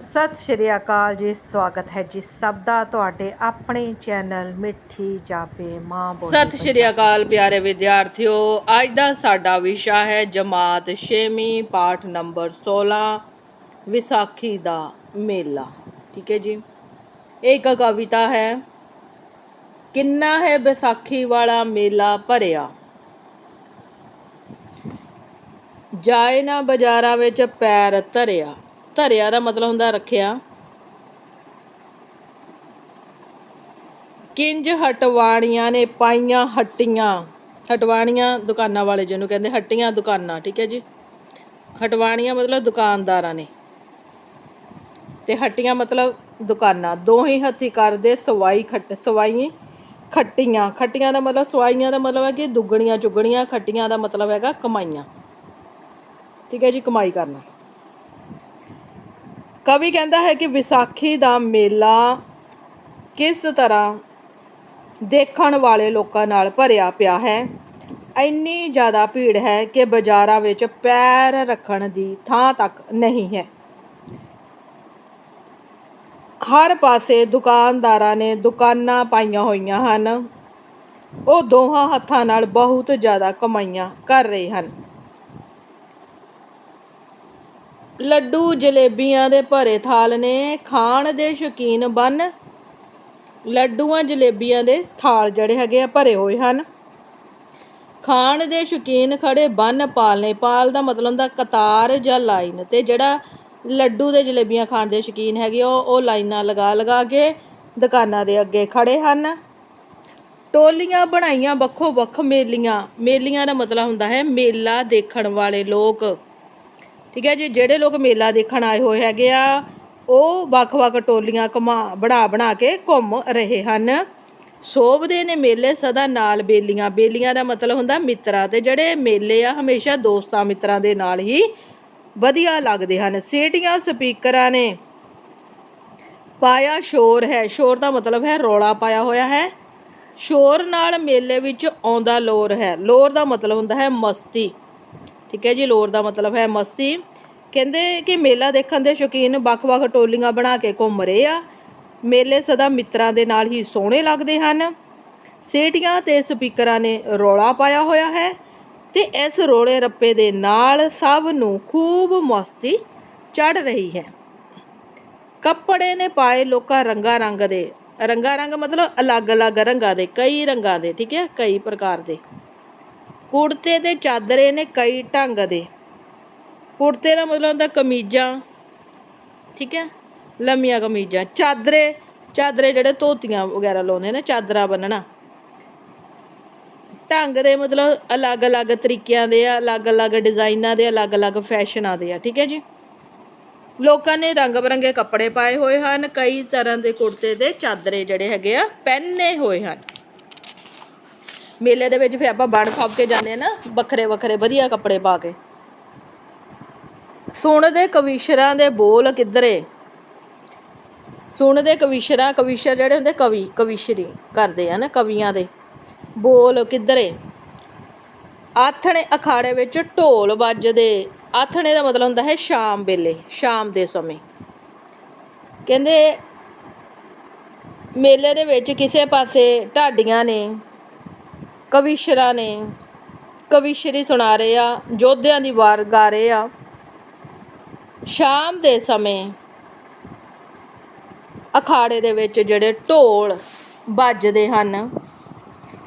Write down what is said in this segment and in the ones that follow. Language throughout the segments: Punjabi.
ਸਤਿ ਸ਼੍ਰੀ ਅਕਾਲ ਜੀ ਸਵਾਗਤ ਹੈ ਜੀ ਸਭ ਦਾ ਤੁਹਾਡੇ ਆਪਣੇ ਚੈਨਲ ਮਿੱਠੀ ਜਾਪੇ ਮਾਂ ਬੋਲੀ ਸਤਿ ਸ਼੍ਰੀ ਅਕਾਲ ਪਿਆਰੇ ਵਿਦਿਆਰਥੀਓ ਅੱਜ ਦਾ ਸਾਡਾ ਵਿਸ਼ਾ ਹੈ ਜਮਾਤ 6ਵੀਂ ਪਾਠ ਨੰਬਰ 16 ਵਿਸਾਖੀ ਦਾ ਮੇਲਾ। ਠੀਕ ਹੈ ਜੀ? ਇਹ ਇੱਕ ਕਵਿਤਾ ਹੈ ਕਿੰਨਾ ਹੈ ਵਿਸਾਖੀ ਵਾਲਾ ਮੇਲਾ ਭਰਿਆ? ਜਾਏ ਨਾ ਬਾਜ਼ਾਰਾਂ ਵਿੱਚ ਪੈਰ ਧਰਿਆ। ਧਰਿਆ ਦਾ ਮਤਲਬ ਹੁੰਦਾ ਰੱਖਿਆ। ਕਿੰਜ ਹਟਵਾਣੀਆਂ ਨੇ ਪਾਈਆਂ ਹੱਟੀਆਂ। ਹਟਵਾਣੀਆਂ ਦੁਕਾਨਾਂ ਵਾਲੇ ਜਿਹਨੂੰ ਕਹਿੰਦੇ, ਹੱਟੀਆਂ ਦੁਕਾਨਾਂ, ਠੀਕ ਹੈ ਜੀ? ਹਟਵਾਣੀਆਂ ਮਤਲਬ ਦੁਕਾਨਦਾਰਾਂ ਨੇ। ਤੇ ਹੱਟੀਆਂ ਮਤਲਬ ਦੁਕਾਨਾਂ। ਦੋਹੀ ਹੱਥੀ ਕਰਦੇ ਸਵਾਈ ਖੱਟ ਸਵਾਈ ਖੱਟੀਆਂ। ਖੱਟੀਆਂ ਦਾ ਮਤਲਬ ਸਵਾਈਆਂ ਦਾ ਮਤਲਬ ਹੈ ਕਿ ਦੁੱਗਣੀਆਂ ਚੁਗਣੀਆਂ, ਖੱਟੀਆਂ ਦਾ ਮਤਲਬ ਹੈਗਾ ਕਮਾਈਆਂ। ਠੀਕ ਹੈ ਜੀ, ਕਮਾਈ ਕਰਨਾ। ਕਵੀ ਕਹਿੰਦਾ ਹੈ ਕਿ ਵਿਸਾਖੀ ਦਾ ਮੇਲਾ ਕਿਸ ਤਰ੍ਹਾਂ ਦੇਖਣ ਵਾਲੇ ਲੋਕਾਂ ਨਾਲ ਭਰਿਆ ਪਿਆ ਹੈ। ਇੰਨੀ ਜ਼ਿਆਦਾ ਭੀੜ ਹੈ ਕਿ ਬਾਜ਼ਾਰਾਂ ਵਿੱਚ ਪੈਰ ਰੱਖਣ ਦੀ ਥਾਂ ਤੱਕ ਨਹੀਂ ਹੈ। ਹਰ ਪਾਸੇ ਦੁਕਾਨਦਾਰਾਂ ਨੇ ਦੁਕਾਨਾਂ ਪਾਈਆਂ ਹੋਈਆਂ ਹਨ। ਉਹ ਦੋਹਾਂ ਹੱਥਾਂ ਨਾਲ ਬਹੁਤ ਜ਼ਿਆਦਾ ਕਮਾਈਆਂ ਕਰ ਰਹੇ ਹਨ। ਲੱਡੂ ਜਲੇਬੀਆਂ ਦੇ ਭਰੇ ਥਾਲ ਨੇ, ਖਾਣ ਦੇ ਸ਼ੌਕੀਨ ਬਨ। ਲੱਡੂਆਂ ਜਲੇਬੀਆਂ ਦੇ ਥਾਲ ਜਿਹੜੇ ਹੈਗੇ ਆ, ਭਰੇ ਹੋਏ ਹਨ। ਖਾਣ ਦੇ ਸ਼ੌਕੀਨ ਖੜੇ ਬੰਨ ਪਾਲਨੇ। ਪਾਲ ਦਾ ਮਤਲਬ ਹੁੰਦਾ ਕਤਾਰ ਜਾਂ ਲਾਈਨ ਤੇ ਜਿਹੜਾ ਲੱਡੂ ਦੇ ਜਲੇਬੀਆਂ ਖਾਣ ਦੇ ਸ਼ੌਕੀਨ ਹੈਗੇ ਉਹ ਉਹ ਲਾਈਨਾਂ ਲਗਾ ਲਗਾ ਕੇ ਦੁਕਾਨਾਂ ਦੇ ਅੱਗੇ ਖੜੇ ਹਨ। ਟੋਲੀਆਂ ਬਣਾਈਆਂ ਵੱਖੋ ਵੱਖ ਮੇਲੀਆਂ। ਮੇਲੀਆਂ ਦਾ ਮਤਲਬ ਹੁੰਦਾ ਹੈ ਮੇਲਾ ਦੇਖਣ ਵਾਲੇ ਲੋਕ। ਠੀਕ ਹੈ ਜੀ, ਜਿਹੜੇ ਲੋਕ ਮੇਲਾ ਦੇਖਣ ਆਏ ਹੋਏ ਹੈਗੇ ਆ, ਉਹ ਵੱਖ-ਵੱਖ ਟੋਲੀਆਂ ਘੁਮਾ ਬਣਾ ਬਣਾ ਕੇ ਘੁੰਮ ਰਹੇ ਹਨ। ਸੋਭਦੇ ਨੇ ਮੇਲੇ ਸਦਾ ਨਾਲ ਬੇਲੀਆਂ। ਬੇਲੀਆਂ ਦਾ ਮਤਲਬ ਹੁੰਦਾ ਮਿੱਤਰਾਂ ਤੇ, ਜਿਹੜੇ ਮੇਲੇ ਆ ਹਮੇਸ਼ਾ ਦੋਸਤਾਂ ਮਿੱਤਰਾਂ ਦੇ ਨਾਲ ਹੀ ਵਧੀਆ ਲੱਗਦੇ ਹਨ। ਸੀਟੀਆਂ, ਸਪੀਕਰਾਂ ਨੇ ਪਾਇਆ ਸ਼ੋਰ ਹੈ। ਸ਼ੋਰ ਦਾ ਮਤਲਬ ਹੈ ਰੌਲਾ ਪਾਇਆ ਹੋਇਆ ਹੈ। ਸ਼ੋਰ ਨਾਲ ਮੇਲੇ ਵਿੱਚ ਆਉਂਦਾ ਲੋਰ ਹੈ। ਲੋਰ ਦਾ ਮਤਲਬ ਹੁੰਦਾ ਹੈ ਮਸਤੀ। ਠੀਕ ਹੈ ਜੀ ਲੋਰ ਦਾ ਮਤਲਬ ਹੈ ਮਸਤੀ। ਕਹਿੰਦੇ ਕਿ ਮੇਲਾ ਦੇਖਣ ਦੇ ਸ਼ੌਕੀਨ ਵੱਖ-ਵੱਖ ਟੋਲੀਆਂ ਬਣਾ ਕੇ ਘੁੰਮ ਰਹੇ ਆ। ਮੇਲੇ ਸਦਾ ਮਿੱਤਰਾਂ ਦੇ ਨਾਲ ਹੀ ਸੋਹਣੇ ਲੱਗਦੇ ਹਨ। ਸੇਟੀਆਂ ਤੇ ਸਪੀਕਰਾਂ ਨੇ ਰੌਲਾ ਪਾਇਆ ਹੋਇਆ ਹੈ ਤੇ ਇਸ ਰੋਲੇ ਰੱਪੇ ਦੇ ਨਾਲ ਸਭ ਨੂੰ ਖੂਬ ਮਸਤੀ ਚੜ ਰਹੀ ਹੈ। ਕੱਪੜੇ ਨੇ ਪਾਏ ਲੋਕਾਂ ਰੰਗਾ ਰੰਗ ਦੇ। ਰੰਗਾ ਰੰਗ ਮਤਲਬ ਅਲੱਗ-ਅਲੱਗ ਰੰਗਾਂ ਦੇ, ਕਈ ਰੰਗਾਂ ਦੇ, ਠੀਕ ਹੈ, ਕਈ ਪ੍ਰਕਾਰ ਦੇ। ਕੁੜਤੇ ਤੇ ਚਾਦਰੇ ਨੇ ਕਈ ਢੰਗ ਦੇ। ਕੁੜਤੇ ਦਾ ਮਤਲਬ ਹੁੰਦਾ ਕਮੀਜ਼ਾਂ, ਠੀਕ ਹੈ? ਲੰਮੀਆਂ ਕਮੀਜ਼ਾਂ। ਚਾਦਰੇ ਚਾਦਰੇ ਜਿਹੜੇ ਧੋਤੀਆਂ ਵਗੈਰਾ ਲਾਉਂਦੇ ਨੇ, ਚਾਦਰਾ ਬੰਨਣਾ। ਢੰਗ ਦੇ ਮਤਲਬ ਅਲੱਗ-ਅਲੱਗ ਤਰੀਕਿਆਂ ਦੇ ਆ, ਅਲੱਗ-ਅਲੱਗ ਡਿਜ਼ਾਈਨਾਂ ਦੇ, ਅਲੱਗ-ਅਲੱਗ ਫੈਸ਼ਨਾਂ ਦੇ ਆ, ਠੀਕ ਹੈ ਜੀ? ਲੋਕਾਂ ਨੇ ਰੰਗ ਬਰੰਗੇ ਕੱਪੜੇ ਪਾਏ ਹੋਏ ਹਨ, ਕਈ ਤਰ੍ਹਾਂ ਦੇ ਕੁੜਤੇ ਦੇ ਚਾਦਰੇ ਜਿਹੜੇ ਹੈਗੇ ਆ, ਪਹਿਨੇ ਹੋਏ ਹਨ। ਮੇਲੇ ਦੇ ਵਿੱਚ ਫਿਰ ਆਪਾਂ ਬਣ ਖੱਪ ਕੇ ਜਾਂਦੇ ਆ ਨਾ, ਵੱਖਰੇ ਵੱਖਰੇ ਵਧੀਆ ਕੱਪੜੇ ਪਾ ਕੇ। ਸੁਣਦੇ ਕਵੀਸ਼ਰਾਂ ਦੇ ਬੋਲ ਕਿੱਧਰੇ? ਸੁਣਦੇ ਕਵੀਸ਼ਰਾਂ, ਕਵੀਸ਼ਰ ਜਿਹੜੇ ਹੁੰਦੇ ਕਵੀ, ਕਵੀਸ਼ਰੀ ਕਰਦੇ ਆ ਨਾ, ਕਵੀਆਂ ਦੇ। ਬੋਲ ਕਿੱਧਰੇ? ਆਥਣੇ ਅਖਾੜੇ ਵਿੱਚ ਢੋਲ ਵੱਜਦੇ। ਆਥਣੇ ਦਾ ਮਤਲਬ ਹੁੰਦਾ ਹੈ ਸ਼ਾਮ ਵੇਲੇ, ਸ਼ਾਮ ਦੇ ਸਮੇਂ। ਕਹਿੰਦੇ, ਮੇਲੇ ਦੇ ਵਿੱਚ ਕਿਸੇ ਪਾਸੇ ਢਾਡੀਆਂ ਨੇ ਕਵੀਸ਼ਰਾਂ ਨੇ ਕਵੀਸ਼ਰੀ ਸੁਣਾ ਰਹੇ ਆ, ਯੋਧਿਆਂ ਦੀ ਵਾਰ ਗਾ ਰਹੇ ਆ। ਸ਼ਾਮ ਦੇ ਸਮੇਂ ਅਖਾੜੇ ਦੇ ਵਿੱਚ ਜਿਹੜੇ ਢੋਲ ਵੱਜਦੇ ਹਨ,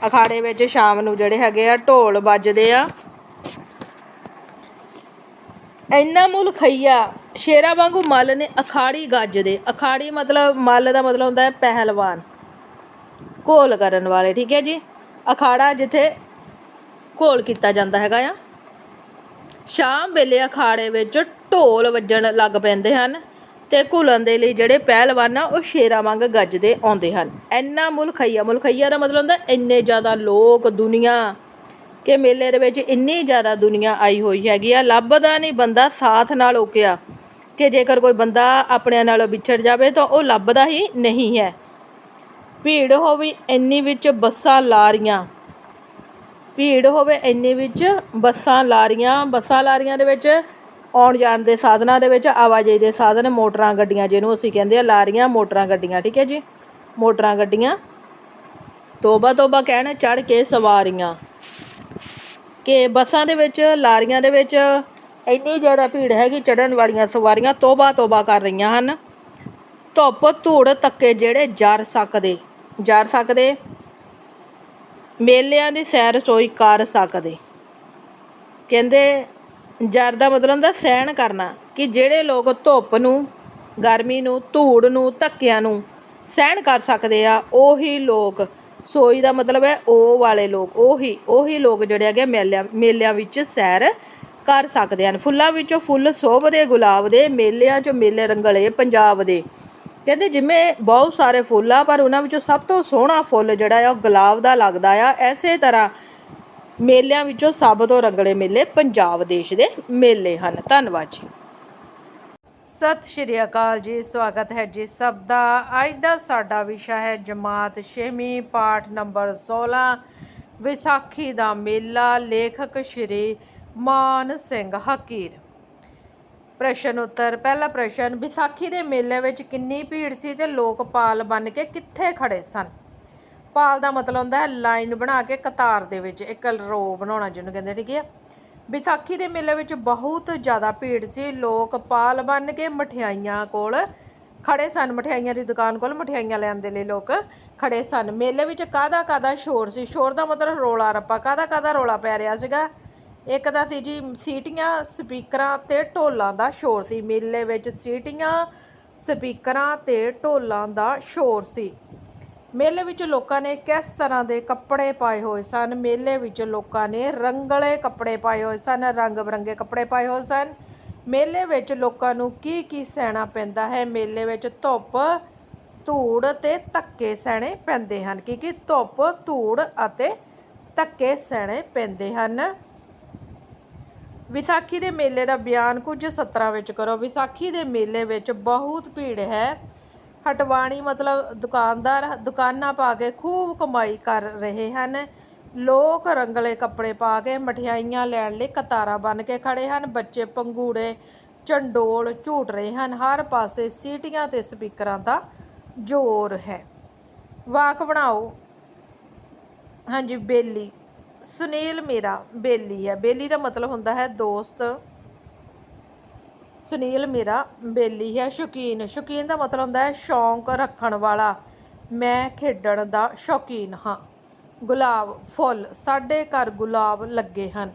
ਅਖਾੜੇ ਵਿੱਚ ਸ਼ਾਮ ਨੂੰ ਜਿਹੜੇ ਹੈਗੇ ਆ ਢੋਲ ਵੱਜਦੇ ਆ। ਇੰਨਾ ਮੁੱਲ ਖਈਆ, ਸ਼ੇਰਾਂ ਵਾਂਗੂ ਮੱਲ ਨੇ ਅਖਾੜੀ ਗੱਜਦੇ। ਅਖਾੜੀ ਮਤਲਬ, ਮੱਲ ਦਾ ਮਤਲਬ ਹੁੰਦਾ ਹੈ ਪਹਿਲਵਾਨ, ਘੋਲ ਕਰਨ ਵਾਲੇ, ਠੀਕ ਹੈ ਜੀ? ਅਖਾੜਾ ਜਿੱਥੇ ਘੋਲ ਕੀਤਾ ਜਾਂਦਾ ਹੈਗਾ ਆ। ਸ਼ਾਮ ਵੇਲੇ ਅਖਾੜੇ ਵਿੱਚ ਢੋਲ ਵੱਜਣ ਲੱਗ ਪੈਂਦੇ ਹਨ ਤੇ ਘੁਲਣ ਦੇ ਲਈ ਜਿਹੜੇ ਪਹਿਲਵਾਨ ਆ, ਉਹ ਸ਼ੇਰਾਂ ਵਾਂਗ ਗੱਜਦੇ ਆਉਂਦੇ ਹਨ। ਇੰਨਾ ਮੁਲਖਈਆ ਮੁਲਖਈਆ ਦਾ ਮਤਲਬ ਹੁੰਦਾ ਇੰਨੇ ਜ਼ਿਆਦਾ ਲੋਕ ਦੁਨੀਆ ਕਿ ਮੇਲੇ ਦੇ ਵਿੱਚ ਇੰਨੀ ਜ਼ਿਆਦਾ ਦੁਨੀਆ ਆਈ ਹੋਈ ਹੈਗੀ ਆ। ਲੱਭਦਾ ਨਹੀਂ ਬੰਦਾ, ਸਾਥ ਨਾਲ ਓਕਿਆ ਕਿ ਜੇਕਰ ਕੋਈ ਬੰਦਾ ਆਪਣਿਆਂ ਨਾਲੋਂ ਵਿਛੜ ਜਾਵੇ ਤਾਂ ਉਹ ਲੱਭਦਾ ਹੀ ਨਹੀਂ ਹੈ। ਭੀੜ ਹੋਵੇ ਇੰਨੀ ਵਿੱਚ ਬੱਸਾਂ ਲਾਰੀਆਂ ਭੀੜ ਹੋਵੇ ਇੰਨੇ ਵਿੱਚ ਬੱਸਾਂ ਲਾਰੀਆਂ ਬੱਸਾਂ ਲਾਰੀਆਂ ਦੇ ਵਿੱਚ ਆਉਣ ਜਾਣ ਦੇ ਸਾਧਨਾਂ ਦੇ ਵਿੱਚ ਆਵਾਜਾਈ ਦੇ ਸਾਧਨ, ਮੋਟਰਾਂ ਗੱਡੀਆਂ ਜਿਹਨੂੰ ਅਸੀਂ ਕਹਿੰਦੇ ਆ ਲਾਰੀਆਂ ਮੋਟਰਾਂ ਗੱਡੀਆਂ, ਠੀਕ ਹੈ ਜੀ? ਮੋਟਰਾਂ ਗੱਡੀਆਂ। ਤੋਬਾ ਤੋਬਾ ਕਹਿਣ ਚੜ ਕੇ ਸਵਾਰੀਆਂ। ਕਿ ਬੱਸਾਂ ਦੇ ਵਿੱਚ, ਲਾਰੀਆਂ ਦੇ ਵਿੱਚ ਇੰਨੀ ਜ਼ਿਆਦਾ ਭੀੜ ਹੈਗੀ ਚੜਨ ਵਾਲੀਆਂ ਸਵਾਰੀਆਂ ਤੋਬਾ ਤੋਬਾ ਕਰ ਰਹੀਆਂ ਹਨ। ਧੁੱਪ ਧੂੜ ਤੱਕੇ ਜਿਹੜੇ ਜਰ ਸਕਦੇ। ਜਰ ਸਕਦੇ, ਮੇਲਿਆਂ ਦੀ ਸੈਰ ਰਸੋਈ ਕਰ ਸਕਦੇ। ਕਹਿੰਦੇ ਜਰ ਦਾ ਮਤਲਬ ਹੁੰਦਾ ਸਹਿਣ ਕਰਨਾ ਕਿ ਜਿਹੜੇ ਲੋਕ ਧੁੱਪ ਨੂੰ, ਗਰਮੀ ਨੂੰ, ਧੂੜ ਨੂੰ, ਧੱਕਿਆਂ ਨੂੰ ਸਹਿਣ ਕਰ ਸਕਦੇ ਆ, ਉਹੀ ਲੋਕ, ਸੋਈ ਦਾ ਮਤਲਬ ਹੈ ਉਹ ਵਾਲੇ ਲੋਕ, ਉਹੀ ਉਹੀ ਲੋਕ ਜਿਹੜੇ ਹੈਗੇ ਮੇਲਿਆਂ ਮੇਲਿਆਂ ਵਿੱਚ ਸੈਰ ਕਰ ਸਕਦੇ ਹਨ। ਫੁੱਲਾਂ ਵਿੱਚੋਂ ਫੁੱਲ ਸੋਭਦੇ ਗੁਲਾਬ ਦੇ ਮੇਲਿਆਂ 'ਚ ਮੇਲੇ ਰੰਗਲੇ, ਪੰਜਾਬ ਦੇ ਕਹਿੰਦੇ ਜਿਵੇਂ ਬਹੁਤ ਸਾਰੇ ਫੁੱਲ ਆ, ਪਰ ਉਹਨਾਂ ਵਿੱਚੋਂ ਸਭ ਤੋਂ ਸੋਹਣਾ ਫੁੱਲ ਜਿਹੜਾ ਆ, ਉਹ ਗੁਲਾਬ ਦਾ ਲੱਗਦਾ ਆ। ਐਸੇ ਤਰ੍ਹਾਂ ਮੇਲਿਆਂ ਵਿੱਚੋਂ ਸਭ ਤੋਂ ਰੰਗਲੇ ਮੇਲੇ ਪੰਜਾਬ ਦੇਸ਼ ਦੇ ਮੇਲੇ ਹਨ। ਧੰਨਵਾਦ ਜੀ। ਸਤਿ ਸ਼੍ਰੀ ਅਕਾਲ ਜੀ, ਸਵਾਗਤ ਹੈ ਜੀ ਸਭ ਦਾ। ਅੱਜ ਦਾ ਸਾਡਾ ਵਿਸ਼ਾ ਹੈ ਜਮਾਤ 6ਵੀਂ ਪਾਠ ਨੰਬਰ 16 ਵਿਸਾਖੀ ਦਾ ਮੇਲਾ, ਲੇਖਕ ਸ਼੍ਰੀ ਮਾਨ ਸਿੰਘ ਹਕੀਰ। ਪ੍ਰਸ਼ਨ ਉੱਤਰ। ਪਹਿਲਾ ਪ੍ਰਸ਼ਨ, ਵਿਸਾਖੀ ਦੇ ਮੇਲੇ ਵਿੱਚ ਕਿੰਨੀ ਭੀੜ ਸੀ ਤੇ ਲੋਕ ਪਾਲ ਬਣ ਕੇ ਕਿੱਥੇ ਖੜੇ ਸਨ? ਪਾਲ ਦਾ ਮਤਲਬ ਹੁੰਦਾ ਹੈ ਲਾਈਨ ਬਣਾ ਕੇ ਕਤਾਰ ਦੇ ਵਿੱਚ, ਇੱਕ ਰੋ ਬਣਾਉਣਾ ਜਿਹਨੂੰ ਕਹਿੰਦੇ ਠੀਕ ਹੈ ਵਿਸਾਖੀ ਦੇ ਮੇਲੇ ਵਿੱਚ ਬਹੁਤ ਜ਼ਿਆਦਾ ਭੀੜ ਸੀ ਲੋਕ ਪਾਲ ਬੰਨ ਕੇ ਮਠਿਆਈਆਂ ਕੋਲ ਖੜੇ ਸਨ। ਮਠਿਆਈਆਂ ਦੀ ਦੁਕਾਨ ਕੋਲ ਮਠਿਆਈਆਂ ਲੈਣ ਦੇ ਲਈ ਲੋਕ ਖੜੇ ਸਨ। ਮੇਲੇ ਵਿੱਚ ਕਾਦਾ ਕਾਦਾ ਸ਼ੋਰ ਸੀ? ਸ਼ੋਰ ਦਾ ਮਤਲਬ ਰੋਲਾ ਰੱਪਾ ਕਾਦਾ ਕਾਦਾ ਰੋਲਾ ਪੈ ਰਿਹਾ ਸੀਗਾ? ਇੱਕ ਤਾਂ ਸੀ ਜੀ ਸੀਟੀਆਂ ਸਪੀਕਰਾਂ ਤੇ ਢੋਲਾਂ ਦਾ ਸ਼ੋਰ ਸੀ। ਮੇਲੇ ਵਿੱਚ ਸੀਟੀਆਂ ਸਪੀਕਰਾਂ ਤੇ ਢੋਲਾਂ ਦਾ ਸ਼ੋਰ ਸੀ। ਮੇਲੇ ਵਿੱਚ ਲੋਕਾਂ ਨੇ ਕਿਸ ਤਰ੍ਹਾਂ ਦੇ ਕੱਪੜੇ ਪਾਏ ਹੋਏ ਸਨ? ਮੇਲੇ ਵਿੱਚ ਲੋਕਾਂ ਨੇ ਰੰਗਲੇ ਕੱਪੜੇ ਪਾਏ ਹੋਏ ਸਨ, ਰੰਗ ਬਰੰਗੇ ਕੱਪੜੇ ਪਾਏ ਹੋਏ ਸਨ। ਮੇਲੇ ਵਿੱਚ ਲੋਕਾਂ ਨੂੰ ਕੀ ਕੀ ਸਹਿਣਾ ਪੈਂਦਾ ਹੈ? ਮੇਲੇ ਵਿੱਚ ਧੁੱਪ, ਧੂੜ ਤੇ ਧੱਕੇ ਸਹਿਣੇ ਪੈਂਦੇ ਹਨ। ਕੀ ਕੀ ਧੁੱਪ, ਧੂੜ ਅਤੇ ਧੱਕੇ ਸਹਿਣੇ ਪੈਂਦੇ ਹਨ? ਵਿਸਾਖੀ ਦੇ ਮੇਲੇ ਦਾ ਬਿਆਨ ਕੁਝ ਸਤਰਾਂ ਵਿੱਚ ਕਰੋ। ਵਿਸਾਖੀ ਦੇ ਮੇਲੇ ਵਿੱਚ ਬਹੁਤ ਭੀੜ ਹੈ। ਹਟਵਾਣੀ ਮਤਲਬ ਦੁਕਾਨਦਾਰ ਦੁਕਾਨਾਂ ਪਾ ਕੇ ਖੂਬ ਕਮਾਈ ਕਰ ਰਹੇ ਹਨ। ਲੋਕ ਰੰਗਲੇ ਕੱਪੜੇ ਪਾ ਕੇ ਮਠਿਆਈਆਂ ਲੈਣ ਲਈ ਕਤਾਰਾਂ ਬਣ ਕੇ ਖੜੇ ਹਨ। ਬੱਚੇ ਪੰਗੂੜੇ, ਚੰਡੋਲ ਝੂਟ ਰਹੇ ਹਨ। ਹਰ ਪਾਸੇ ਸੀਟੀਆਂ ਤੇ ਸਪੀਕਰਾਂ ਦਾ ਜ਼ੋਰ ਹੈ। ਵਾਕ ਬਣਾਓ। ਹਾਂਜੀ, ਬੇਲੀ। ਸੁਨੀਲ ਮੇਰਾ, ਬੇਲੀ ਹੈ। ਬੇਲੀ ਦਾ ਮਤਲਬ ਹੁੰਦਾ ਹੈ ਦੋਸਤ। ਸੁਨੀਲ ਮੇਰਾ, ਬੇਲੀ ਹੈ ਸ਼ੌਕੀਨ। ਸ਼ੌਕੀਨ ਦਾ ਮਤਲਬ ਹੁੰਦਾ ਹੈ ਸ਼ੌਂਕ ਰੱਖਣ ਵਾਲਾ। ਮੈਂ ਖੇਡਣ ਦਾ ਸ਼ੌਕੀਨ ਹਾਂ। ਗੁਲਾਬ ਫੁੱਲ, ਸਾਡੇ ਘਰ ਗੁਲਾਬ ਲੱਗੇ ਹਨ।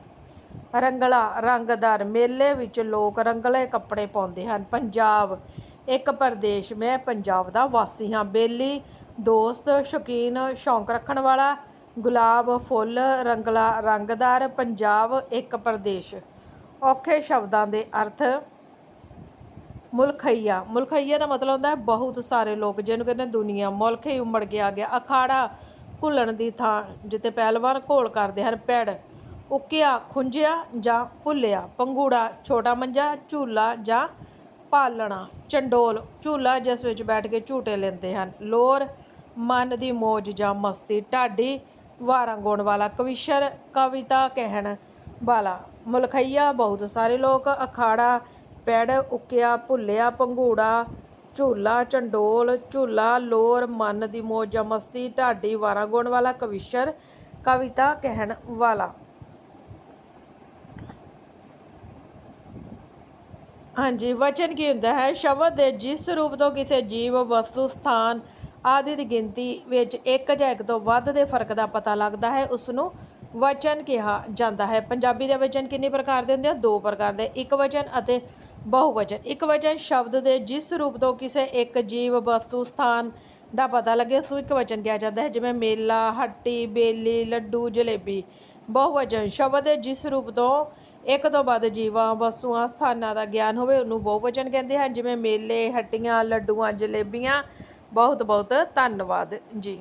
ਰੰਗਲਾ ਰੰਗਦਾਰ ਮੇਲੇ ਵਿੱਚ ਲੋਕ ਰੰਗਲੇ ਕੱਪੜੇ ਪਾਉਂਦੇ ਹਨ। ਪੰਜਾਬ, ਇੱਕ ਪ੍ਰਦੇਸ਼, ਮੈਂ ਪੰਜਾਬ ਦਾ ਵਾਸੀ ਹਾਂ। ਬੇਲੀ, ਦੋਸਤ, ਸ਼ੌਕੀਨ, ਸ਼ੌਂਕ ਰੱਖਣ ਵਾਲਾ। ਗੁਲਾਬ, ਫੁੱਲ, ਰੰਗਲਾ, ਰੰਗਦਾਰ, ਪੰਜਾਬ, ਇੱਕ ਪ੍ਰਦੇਸ਼। ਔਖੇ ਸ਼ਬਦਾਂ ਦੇ ਅਰਥ ਮੁਲਖਈਆ। ਮੁਲਖਈਆ ਦਾ ਮਤਲਬ ਹੁੰਦਾ ਹੈ ਬਹੁਤ ਸਾਰੇ ਲੋਕ, ਜਿਹਨੂੰ ਕਹਿੰਦੇ ਦੁਨੀਆ। ਮੁਲਕ ਹੀ ਉਮੜ ਕੇ ਆ ਗਿਆ। ਅਖਾੜਾ ਘੁਲਣ ਦੀ ਥਾਂ ਜਿੱਥੇ ਪਹਿਲਵਾਨ ਘੋਲ ਕਰਦੇ ਹਨ ਪੈੜ ਉੱਕਿਆ, ਖੁੰਝਿਆ ਜਾਂ ਭੁੱਲਿਆ। ਪੰਗੂੜਾ ਛੋਟਾ ਮੰਜਾ, ਝੂਲਾ ਜਾਂ ਪਾਲਣਾ। ਚੰਡੋਲ, ਝੂਲਾ ਜਿਸ ਵਿੱਚ ਬੈਠ ਕੇ ਝੂਟੇ ਲੈਂਦੇ ਹਨ। ਲੋਰ, ਮਨ ਦੀ ਮੋਜ ਜਾਂ ਮਸਤੀ। ਢਾਡੀ ਵਾਰਾਂ ਗਾਉਣ ਵਾਲਾ ਕਵਿਸ਼ਰ ਕਵਿਤਾ ਕਹਿਣ ਵਾਲਾ। ਮਲਖਈਆ ਬਹੁਤ ਸਾਰੇ ਲੋਕ ਅਖਾੜਾ, ਪੈੜ ਉਕਿਆ, ਭੁੱਲਿਆ ਪੰਗੂੜਾ ਝੂਲਾ ਚੰਡੋਲ, ਝੂਲਾ ਲੋਰ, ਮਨ ਦੀ ਮੋਜ ਮਸਤੀ, ਢਾਡੀ ਵਾਰਾਂ ਗਾਉਣ ਵਾਲਾ ਕਵਿਸ਼ਰ ਕਵਿਤਾ ਕਹਿਣ ਵਾਲਾ। ਹਾਂਜੀ, ਵਚਨ ਕੀ ਹੁੰਦਾ ਹੈ? ਸ਼ਬਦ ਦੇ ਜਿਸ ਰੂਪ ਤੋਂ ਕਿਸੇ ਜੀਵ, ਵਸਤੂ, ਸਥਾਨ ਆਦਿ ਦੀ ਗਿਣਤੀ ਵਿੱਚ ਇੱਕ ਜਾਂ ਇੱਕ ਤੋਂ ਵੱਧ ਦੇ ਫ਼ਰਕ ਦਾ ਪਤਾ ਲੱਗਦਾ ਹੈ ਉਸ ਨੂੰ ਵਚਨ ਕਿਹਾ ਜਾਂਦਾ ਹੈ। ਪੰਜਾਬੀ ਦੇ ਵਚਨ ਕਿੰਨੇ ਪ੍ਰਕਾਰ ਦੇ ਹੁੰਦੇ ਆ? ਦੋ ਪ੍ਰਕਾਰ ਦੇ, ਇੱਕ ਵਚਨ ਅਤੇ ਬਹੁਵਚਨ। ਇੱਕ ਵਚਨ ਸ਼ਬਦ ਦੇ ਜਿਸ ਰੂਪ ਤੋਂ ਕਿਸੇ ਇੱਕ ਜੀਵ ਵਸਤੂ ਸਥਾਨ ਦਾ ਪਤਾ ਲੱਗੇ, ਉਸ ਨੂੰ ਇੱਕ ਵਚਨ ਕਿਹਾ ਜਾਂਦਾ ਹੈ, ਜਿਵੇਂ ਮੇਲਾ, ਹੱਟੀ, ਬੇਲੀ, ਲੱਡੂ, ਜਲੇਬੀ। ਬਹੁਵਚਨ ਸ਼ਬਦ ਦੇ ਜਿਸ ਰੂਪ ਤੋਂ ਇੱਕ ਤੋਂ ਵੱਧ ਜੀਵਾਂ, ਵਸਤੂਆਂ, ਸਥਾਨਾਂ ਦਾ ਗਿਆਨ ਹੋਵੇ, ਉਹਨੂੰ ਬਹੁਵਚਨ ਕਹਿੰਦੇ ਹਨ, ਜਿਵੇਂ ਮੇਲੇ, ਹੱਟੀਆਂ, ਲੱਡੂਆਂ, ਜਲੇਬੀਆਂ ਬਹੁਤ ਬਹੁਤ ਧੰਨਵਾਦ ਜੀ।